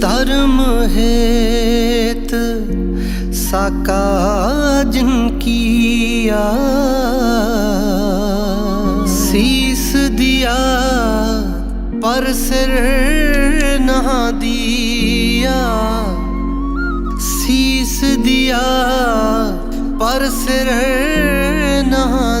ਧਰਮ ਹੇਤ ਸਾਕਾ ਜਿਨ ਕੀਆ। ਸੀਸ ਦਿਆ, ਪਰ ਸਿਰ ਨਾ ਦਿਆ। ਸੀਸ ਦਿਆ, ਪਰ ਸਿਰ ਨਾ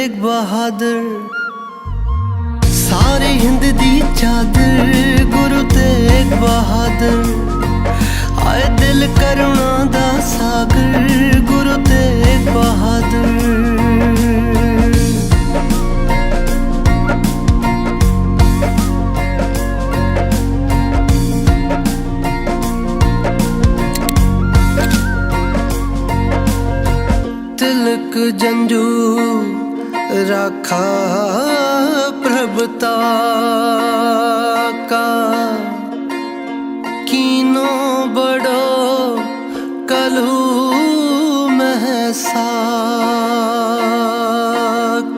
ਤੇਗ ਬਹਾਦਰ। ਸਾਰੇ ਹਿੰਦ ਦੀ ਚਾਦਰ, ਗੁਰੂ ਤੇਗ ਬਹਾਦਰ। ਆਏ ਦਿਲ ਕਰੁਣਾ ਦਾ ਸਾਗਰ, ਗੁਰੂ ਤੇਗ ਬਹਾਦਰ। ਤਿਲਕ ਜੰਜੂ ਰਾਖਾ ਪ੍ਰਭਤਾ ਕਾ ਕੀਨੋ ਬੜੋ ਕਲੂ ਮਹਸਾ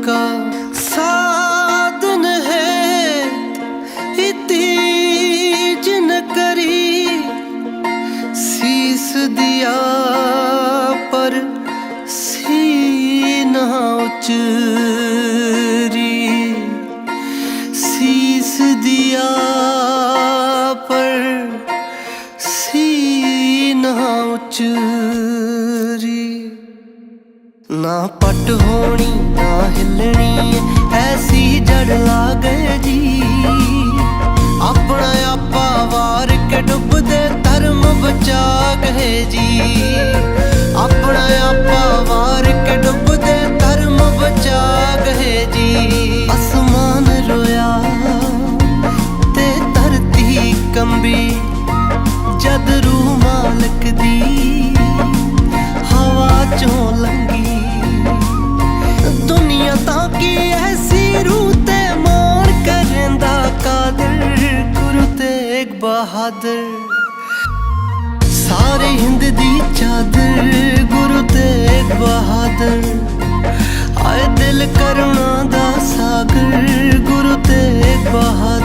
ਕਾ ਸਾਧਨ ਹੈ ਇਤੀ ਜਿਨ ਕਰੀ, ਸੀਸ ਦਿਆ ਪਰ ਸੀ ਨਾ ਨਾ ਉਚਰੀ। ਨਾ ਪਟ ਹੋਣੀ, ਨਾ ਹਿੱਲਣੀ ਐਸੀ ਜੜ ਲਾ ਗਏ ਜੀ। ਆਪਣਾ ਆਪਾ ਵਾਰ ਕੇ ਡੁੱਬਦੇ, ਧਰਮ ਬਚਾ ਗਏ ਜੀ। ਆਪਣਾ ਆਪਾ ਬਹਾਦਰ ਸਾਰੇ ਹਿੰਦ ਦੀ ਚਾਦਰ, ਗੁਰੂ ਤੇਗ ਬਹਾਦਰ। ਆਏ ਦਿਲ ਕਰੁਣਾ ਦਾ ਸਾਗਰ, ਗੁਰੂ ਤੇਗ ਬਹਾਦਰ।